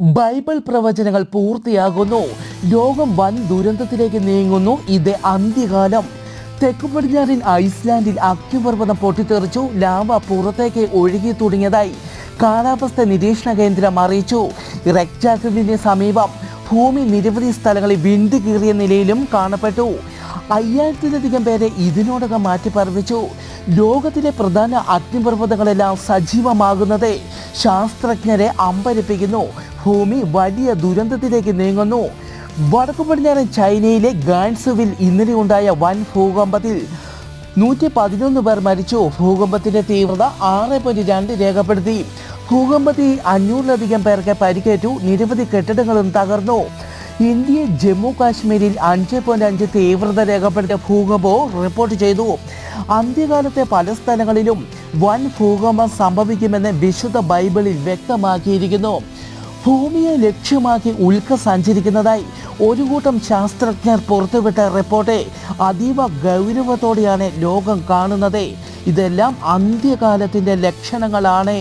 Bible പ്രവചനങ്ങൾ പൂർത്തിയാകുന്നു. ലോകം വൻ ദുരന്തത്തിലേക്ക് നീങ്ങുന്നു. ഇത് അന്ത്യകാലം. തെക്കു പടിഞ്ഞാറിൻ ഐസ്ലാൻഡിൽ അഗ്നിപർവതം പൊട്ടിത്തെറിച്ചു. ലാവ പുറത്തേക്ക് ഒഴുകി തുടങ്ങിയതായി കാലാവസ്ഥ നിരീക്ഷണ കേന്ദ്രം അറിയിച്ചു. റെക്റ്റാക്കിളിന് സമീപം ഭൂമി നിരവധി സ്ഥലങ്ങളിൽ വിണ്ട് കീറിയ നിലയിലും കാണപ്പെട്ടു. അയ്യായിരത്തിലധികം പേരെ ഇതിനോടകം മാറ്റിപ്പറപ്പിച്ചു ലോകത്തിലെ പ്രധാന അഗ്നിപർവതങ്ങളെല്ലാം സജീവമാകുന്നത് ശാസ്ത്രജ്ഞരെ അമ്പരിപ്പിക്കുന്നു. ഭൂമി വലിയ ദുരന്തത്തിലേക്ക് നീങ്ങുന്നു. വടക്കു പടിഞ്ഞാറൻ ചൈനയിലെ ഗാൻസുവിൽ ഇന്നലെ ഉണ്ടായ വൻ ഭൂകമ്പത്തിൽ നൂറ്റി പതിനൊന്ന് പേർ മരിച്ചു. ഭൂകമ്പത്തിന്റെ തീവ്രത ആറ് പോയിന്റ് രണ്ട് രേഖപ്പെടുത്തി. ഭൂകമ്പത്തിൽ അഞ്ഞൂറിലധികം പേർക്ക് പരിക്കേറ്റു. നിരവധി കെട്ടിടങ്ങളും തകർന്നു. ഇന്ത്യയിൽ ജമ്മു കാശ്മീരിൽ അഞ്ച് പോയിന്റ് അഞ്ച് തീവ്രത രേഖപ്പെടുത്തിയ ഭൂകമ്പവും റിപ്പോർട്ട് ചെയ്തു. അന്ത്യകാലത്തെ പല സ്ഥലങ്ങളിലും വൻ ഭൂകമ്പം സംഭവിക്കുമെന്ന് വിശുദ്ധ ബൈബിളിൽ വ്യക്തമാക്കിയിരിക്കുന്നു. ഭൂമിയെ ലക്ഷ്യമാക്കി ഉൽക്ക സഞ്ചരിക്കുന്നതായി ഒരു കൂട്ടം ശാസ്ത്രജ്ഞർ പുറത്തുവിട്ട റിപ്പോർട്ട് അതീവ ഗൗരവത്തോടെയാണ് ലോകം കാണുന്നത്. ഇതെല്ലാം അന്ത്യകാലത്തിന്റെ ലക്ഷണങ്ങളാണ്.